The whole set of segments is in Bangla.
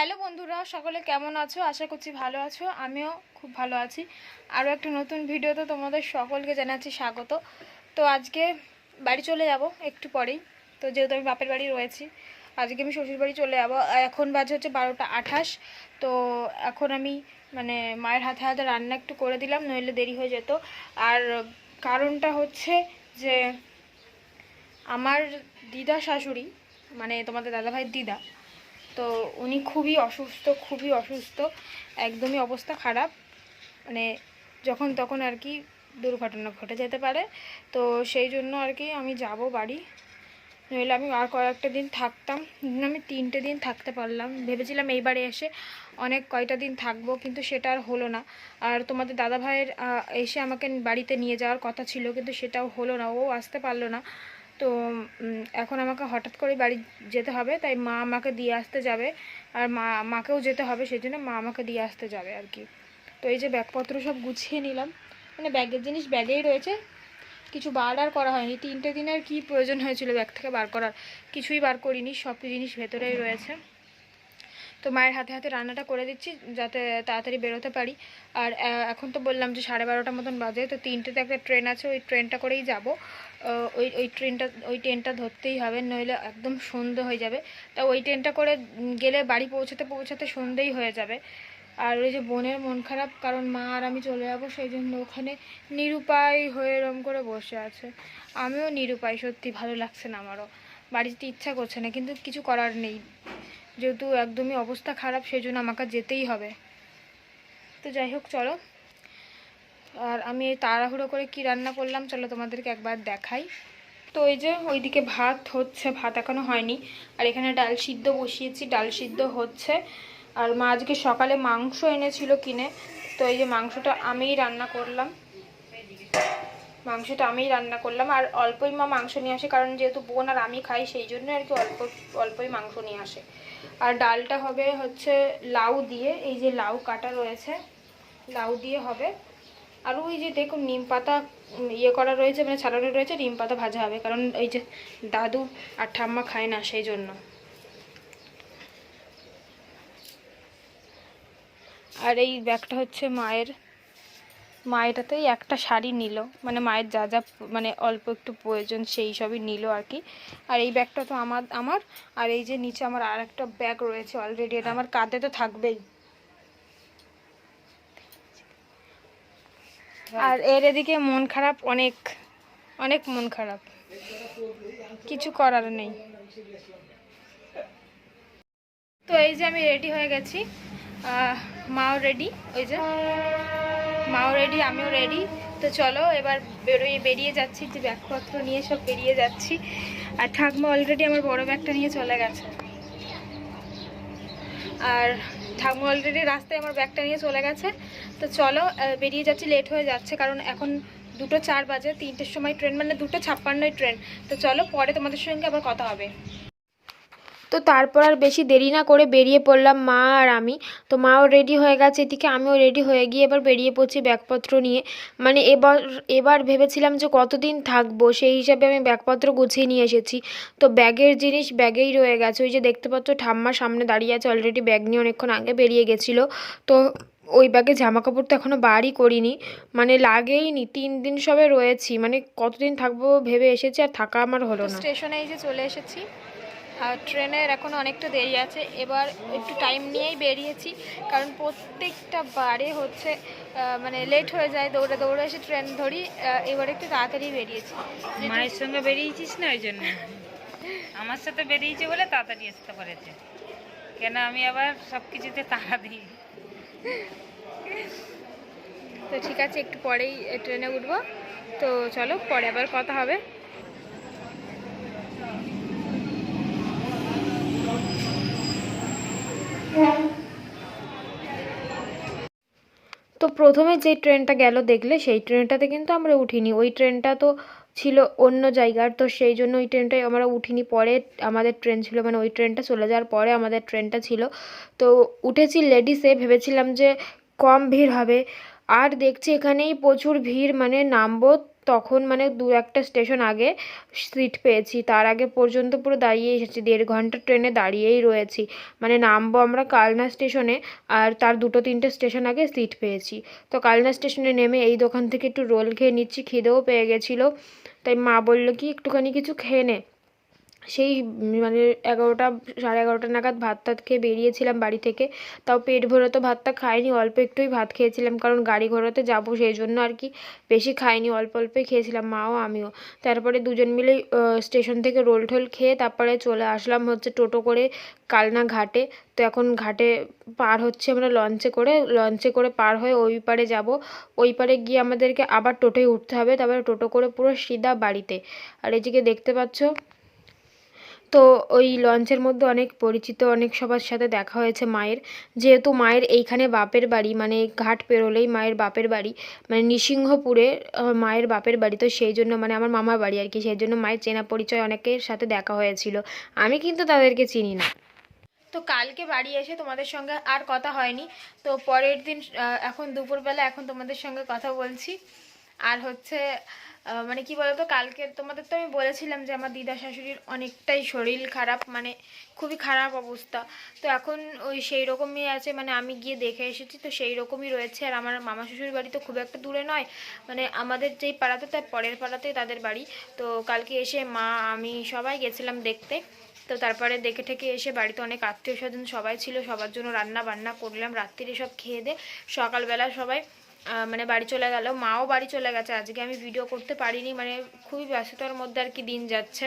হ্যালো বন্ধুরা, সকলে কেমন আছো? আশা করছি ভালো আছো। আমিও খুব ভালো আছি। আরও একটা নতুন ভিডিওতে তোমাদের সকলকে জানাচ্ছি স্বাগত। তো আজকে বাড়ি চলে যাব একটু পরেই। তো যেহেতু আমি বাপের বাড়ি রয়েছি, আজকে আমি শ্বশুর বাড়ি চলে যাব। এখন বাজে হচ্ছে বারোটা আঠাশ। তো এখন আমি মানে মায়ের হাতে হাতে রান্না একটু করে দিলাম, নইলে দেরি হয়ে যেত। আর কারণটা হচ্ছে যে আমার দিদা শাশুড়ি মানে তোমাদের দাদাভাইয়ের দিদা তো উনি খুবই অসুস্থ খুবই অসুস্থ। একদমই অবস্থা খারাপ। মানে যখন তখন আর কি দুর্ঘটনা ঘটে যেতে পারে। তো সেই জন্য আর কি আমি যাব বাড়ি। নইলে আমি আর কয়েকটা দিন থাকতাম। আমি তিনটে দিন থাকতে পারলাম। ভেবেছিলাম এইবারে এসে অনেক কয়টা দিন থাকব, কিন্তু সেটা আর হলো না। আর তোমাদের দাদা ভাইয়ের এসে আমাকে বাড়িতে নিয়ে যাওয়ার কথা ছিল, কিন্তু সেটাও হলো না। ও আসতে পারল না। তো এখন আমাকে হঠাৎ করে বাড়ি যেতে হবে, তাই মা আমাকে দিয়ে আসতে যাবে। আর মা, মাকেও যেতে হবে সেই জন্য মা আমাকে দিয়ে আসতে যাবে আর কি। তো এই যে ব্যাগপত্র সব গুছিয়ে নিলাম। মানে ব্যাগের জিনিস ব্যাগেই রয়েছে। কিছু বার আর করা হয়নি। তিনটে দিনের কি প্রয়োজন হয়েছিল ব্যাগ থেকে বার করার। কিছুই বার করিনি সব জিনিস ভেতরেই রয়েছে। তো মায়ের হাতে হাতে রান্নাটা করে দিচ্ছি, যাতে তাড়াতাড়ি বেরোতে পারি। আর এখন তো বললাম যে সাড়ে বারোটার মতন বাজে, তো তিনটেতে একটা ট্রেন আছে, ওই ট্রেনটা করেই যাব। ওই ওই ট্রেনটা ওই ট্রেনটা ধরতেই হবে, নইলে একদম সন্ধে হয়ে যাবে। তা ওই ট্রেনটা করে গেলে বাড়ি পৌঁছাতে পৌঁছাতে সন্ধেই হয়ে যাবে। আর ওই যে বোনের মন খারাপ, কারণ মা আর আমি চলে যাব, সেই জন্য ওখানে নিরুপায় হয়ে এরম করে বসে আছে। আমিও নিরুপায়, সত্যি ভালো লাগছে না আমারও। বাড়িতে ইচ্ছা করছে না, কিন্তু কিছু করার নেই। যেহেতু একদমই অবস্থা খারাপ, সেই জন্য আমাকে যেতেই হবে। তো যাই হোক, চলো। আর আমি তাড়াহুড়ো করে কি রান্না করলাম, চলো তোমাদেরকে একবার দেখাই। তো এই যে ওইদিকে ভাত হচ্ছে, ভাত এখনও হয়নি। আর এখানে ডাল সিদ্ধ বসিয়েছি, ডাল সিদ্ধ হচ্ছে। আর মা আজকে সকালে মাংস এনেছিল কিনে, তো এই যে মাংসটা আমিই রান্না করলাম। মাংসটা আমিই রান্না করলাম। আর অল্পই মা মাংস নিয়ে আসে, কারণ যেহেতু বোন আর আমি খাই, সেই জন্য আর কি অল্প, অল্পই মাংস নিয়ে আসে। আর ডালটা হবে হচ্ছে লাউ দিয়ে, এই যে লাউ কাটা রয়েছে, লাউ দিয়ে হবে। আর ওই যে দেখুন, নিম পাতা ইয়ে করা রয়েছে মানে ছাড়ানো রয়েছে, নিম পাতা ভাজা হবে। কারণ এই যে দাদু আর ঠাম্মা খায় না, সেই জন্য। আর এই ব্যাগটা হচ্ছে মায়ের। মা এটাতেই একটা শাড়ি নিল। মানে মায়ের যা যা মানে অল্প একটু প্রয়োজন, সেই সবই নিল আর কি। আর এই ব্যাগটা তো আমার আমার। আর এই যে নিচে আমার আর একটা ব্যাগ রয়েছে অলরেডি এটা আমার কাঁধে তো থাকবেই। আর এর এদিকে মন খারাপ অনেক অনেক মন খারাপ। কিছু করার নেই। তো এই যে আমি রেডি হয়ে গেছি। মাও রেডি ওই যে। মাও রেডি আমিও রেডি তো চলো, এবার বেরোয় বেরিয়ে যাচ্ছি, যে ব্যাগপত্র নিয়ে সব বেরিয়ে যাচ্ছি। আর ঠাকমা অলরেডি আমার বড় ব্যাগটা নিয়ে চলে গেছে। আর ঠাকুমা অলরেডি রাস্তায় আমার ব্যাগটা নিয়ে চলে গেছে। তো চলো বেরিয়ে যাচ্ছি লেট হয়ে যাচ্ছে, কারণ এখন দুটো চার বাজে, তিনটের সময় ট্রেন মানে দুটো ছাপ্পান্নই ট্রেন তো চলো, পরে তোমাদের সঙ্গে আবার কথা হবে। তো তারপর আর বেশি দেরি না করে বেরিয়ে পড়লাম মা আর আমি। তো মাও রেডি হয়ে গেছে এদিকে, আমিও রেডি হয়ে গিয়ে এবার বেরিয়ে পড়ছি ব্যাগপত্র নিয়ে। মানে এবার এবার ভেবেছিলাম যে কতদিন থাকব, সেই হিসাবে আমি ব্যাগপত্র গুছিয়ে নিয়ে এসেছি। তো ব্যাগের জিনিস ব্যাগেই রয়ে গেছে, ওই যে দেখতে পাচ্ছ ঠাম্মার সামনে দাঁড়িয়ে আছে অলরেডি ব্যাগ নিয়ে অনেকক্ষণ আগে বেরিয়ে গেছিল। তো ওই ব্যাগে জামা কাপড় তো এখনও বারই করিনি। মানে লাগেইনি তিন দিন সবে রয়েছি। মানে কতদিন থাকব ভেবে এসেছি আর থাকা আমার হলো না। স্টেশনে এই যে চলে এসেছি। আর ট্রেনের এখনও অনেকটা দেরি আছে। এবার একটু টাইম নিয়েই বেরিয়েছি। কারণ প্রত্যেকটা বারে হচ্ছে মানে লেট হয়ে যায় দৌড়ে দৌড়ে এসে ট্রেন ধরি। এবার একটু তাড়াতাড়ি বেরিয়েছি। মায়ের সঙ্গে বেরিয়েছিস না ওই জন্য? আমার সাথে বেরিয়েছে বলে তাড়াতাড়ি আসতে পেরেছে। কেন আমি আবার সব কিছুতে তাড়া দিই? তো ঠিক আছে, একটু পরেই ট্রেনে উঠবো। তো চলো, পরে আবার কথা হবে। তো প্রথমে যে ট্রেনটা গেল দেখলে, সেই ট্রেনটাতে কিন্তু আমরা উঠিনি। ওই ট্রেনটা তো ছিল অন্য জায়গার, তো সেই জন্য ওই ট্রেনটায় আমরা উঠিনি। পরে আমাদের ট্রেন ছিল মানে ওই ট্রেনটা চলে যাওয়ার পরে আমাদের ট্রেনটা ছিল। তো উঠেছি লেডিসে, ভেবেছিলাম যে কম ভিড় হবে। আর দেখছি এখানেই প্রচুর ভিড় মানে নামবো তখন মানে দু একটা স্টেশন আগে সিট পেয়েছি। তার আগে পর্যন্ত পুরো দাঁড়িয়ে এসেছি, দেড় ঘণ্টা ট্রেনে দাঁড়িয়েই রয়েছি। মানে নামবো আমরা কালনা স্টেশনে আর তার দুটো তিনটে স্টেশন আগে সিট পেয়েছি। তো কালনা স্টেশনে নেমে এই দোকান থেকে একটু রোল খেয়ে নিচ্ছি, খিদেও পেয়ে গেছিল। তাই মা বলল, কি একটুখানি কিছু খেয়ে নে। সেই মানে এগারোটা, সাড়ে এগারোটা নাগাদ ভাত টাত খেয়ে বেরিয়েছিলাম বাড়ি থেকে। তাও পেট ভরে তো ভাতটা খাইনি, অল্প একটুই ভাত খেয়েছিলাম, কারণ গাড়ি ঘোড়াতে যাব সেই জন্য আর কি বেশি খাইনি, অল্প অল্পই খেয়েছিলাম, মাও আমিও। তারপরে দুজন মিলে স্টেশন থেকে রোল টোল খেয়ে তারপরে চলে আসলাম হচ্ছে টোটো করে কালনা ঘাটে। তো এখন ঘাটে পার হচ্ছে আমরা লঞ্চে করে। লঞ্চে করে পার হয়ে ওই পারে যাব। ওই পারে গিয়ে আমাদেরকে আবার টোটোয় উঠতে হবে। তারপরে টোটো করে পুরো সিধা বাড়িতে। আর এদিকে দেখতে পাচ্ছ তো ওই লঞ্চের মধ্যে অনেক পরিচিত, অনেক সবার সাথে দেখা হয়েছে মায়ের। যেহেতু মায়ের এইখানে বাপের বাড়ি মানে ঘাট পেরোলেই মায়ের বাপের বাড়ি মানে নৃসিংহপুরে মায়ের বাপের বাড়ি। তো সেই জন্য মানে আমার মামার বাড়ি আর কি, সেই জন্য মায়ের চেনা পরিচয় অনেকের সাথে দেখা হয়েছিল। আমি কিন্তু তাদেরকে চিনি না। তো কালকে বাড়ি এসে তোমাদের সঙ্গে আর কথা হয়নি। তো পরের দিন এখন দুপুরবেলা এখন তোমাদের সঙ্গে কথা বলছি। আর হচ্ছে মানে কি বলতো, কালকে তোমাদের তো আমি বলেছিলাম যে আমার দিদা শাশুড়ির অনেকটাই শরীর খারাপ মানে খুবই খারাপ অবস্থা। তো এখন ওই সেই রকমই আছে মানে আমি গিয়ে দেখে এসেছি, তো সেই রকমই রয়েছে। আর আমার মামা শ্বশুর বাড়ি তো খুব একটা দূরে নয় মানে আমাদের যেই পাড়াতে, তার পরের পাড়াতেই তাদের বাড়ি। তো কালকে এসে মা, আমি সবাই গেছিলাম দেখতে। তো তারপরে দেখে ঠেকে এসে বাড়িতে অনেক আত্মীয় স্বজন সবাই ছিল, সবার জন্য রান্না বান্না করলাম, রাত্রিরে সব খেয়ে দে, সকালবেলা সবাই মানে বাড়ি চলে গেল। মাও বাড়ি চলে গেছে। আজকে আমি ভিডিও করতে পারিনি। মানে খুবই ব্যস্ততার মধ্যে আর কি দিন যাচ্ছে।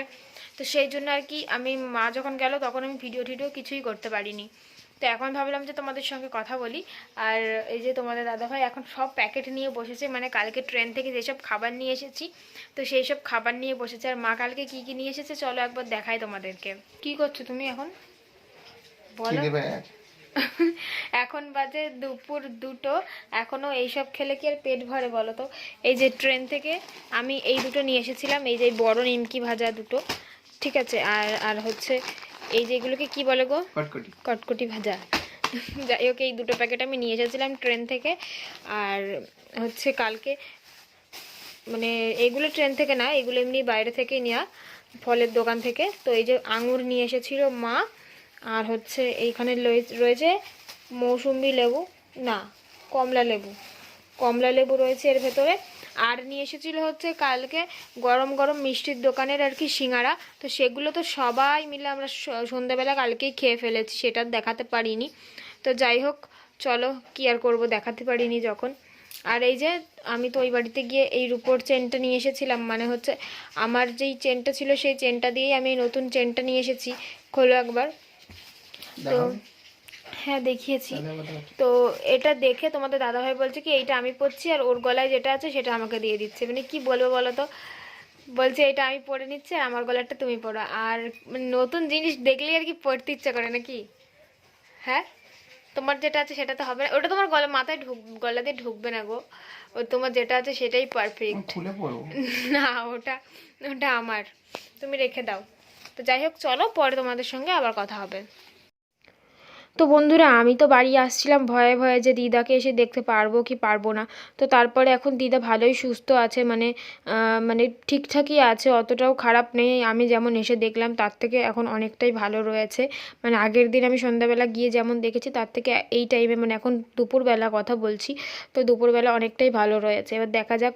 তো সেই জন্য আর কি আমি মা যখন গেল, তখন আমি ভিডিও টিডিও কিছুই করতে পারিনি। তো এখন ভাবলাম যে তোমাদের সঙ্গে কথা বলি। আর এই যে তোমাদের দাদাভাই এখন সব প্যাকেট নিয়ে বসেছে। মানে কালকে ট্রেন থেকে যেসব খাবার নিয়ে এসেছি, তো সেই সব খাবার নিয়ে বসেছে। আর মা কালকে কি কি নিয়ে এসেছে, চলো একবার দেখাই তোমাদেরকে। কি করছ তুমি এখন? বলো। এখন বাজে দুপুর দুটো। এখনও এইসব খেলে কি আর পেট ভরে বলো তো? এই যে ট্রেন থেকে আমি এই দুটো নিয়ে এসেছিলাম এই যে বড় নিমকি ভাজা দুটো ঠিক আছে? আর আর হচ্ছে এই যে এগুলোকে কি বলে গো? কটকটি। কটকটি ভাজা। যাই হোক এই দুটো প্যাকেট আমি নিয়ে এসেছিলাম ট্রেন থেকে। আর হচ্ছে কালকে মানে এগুলো ট্রেন থেকে না এগুলো এমনি বাইরে থেকে নেওয়া ফলের দোকান থেকে। তো এই যে আঙুর নিয়ে এসেছিল মা আর হচ্ছে এইখানে রয়েছে মৌসুম্বি লেবু, না, কমলা লেবু। কমলা লেবু রয়েছে এর ভেতরে। আর নিয়ে এসেছিল হচ্ছে কালকে গরম গরম মিষ্টির দোকানের আর কি সিঙ্গারা। তো সেগুলো তো সবাই মিলে আমরা সন্ধ্যাবেলা কালকেই খেয়ে ফেলেছি, সেটা দেখাতে পারিনি। তো যাই হোক, চলো কি আর করব দেখাতে পারিনি যখন। আর এই যে আমি তো ওই বাড়িতে গিয়ে এই রূপোর চেনটা নিয়ে এসেছিলাম মানে হচ্ছে আমার যেই চেনটা ছিল সেই চেনটা দিয়েই আমি নতুন চেনটা নিয়ে এসেছি, খোলো একবার। তো হ্যাঁ দেখিয়েছি। তো এটা দেখে তোমাদের দাদাভাই বলছে কি এইটা আমি পরছি আর ওর গলায় যেটা আছে সেটা আমাকে দিয়ে দিচ্ছে। মানে কি বলব বলো তো? বলছে এটা আমি পরে নিচ্ছি আর আমার গলারটা তুমি পরো। আর মানে নতুন জিনিস দেখলেই আর কি পরতে ইচ্ছা করে নাকি? হ্যাঁ? তোমার যেটা আছে সেটা তো হবে না। ওটা তোমার গলা মাথায় ঢুক গলা দিয়ে ঢুকবে না গো। ও তোমার যেটা আছে সেটাই পারফেক্ট না ওটা ওটা আমার। তুমি রেখে দাও। তো যাই হোক চলো পরে তোমাদের সঙ্গে আবার কথা হবে। তো বন্ধুরা, আমি তো বাড়ি আসছিলাম, ভয়ে ভয়ে যে দিদাকে এসে দেখতে পারব কি পারব না। তো তারপরে এখন দিদা ভালোই সুস্থ আছে মানে মানে ঠিকঠাকই আছে, অতটাও খারাপ নেই। আমি যেমন এসে দেখলাম, তার থেকে এখন অনেকটাই ভালো রয়েছে। মানে আগের দিন আমি সন্ধ্যাবেলা গিয়ে যেমন দেখেছি, তার থেকে এই টাইমে মানে এখন দুপুরবেলা কথা বলছি, তো দুপুরবেলা অনেকটাই ভালো রয়েছে। এবার দেখা যাক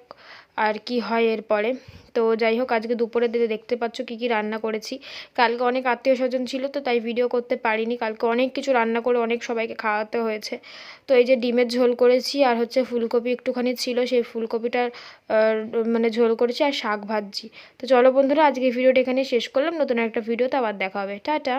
আর কি হয় এরপরে। তো যাই হোক, আজকে দুপুরে দিতে দেখতে পাচ্ছ কি কি রান্না করেছি। কালকে অনেক আত্মীয় স্বজন ছিল, তো তাই ভিডিও করতে পারিনি। কালকে অনেক কিছু রান্না করে অনেক সবাইকে খাওয়াতে হয়েছে। তো এই যে ডিমের ঝোল করেছি, আর হচ্ছে ফুলকপি একটুখানি ছিল, সেই ফুলকপিটার মানে ঝোল করেছি আর শাক ভাজছি। তো চলো বন্ধুরা, আজকে ভিডিওটা এখানে শেষ করলাম। নতুন একটা ভিডিওতে আবার দেখা হবে। টাটা!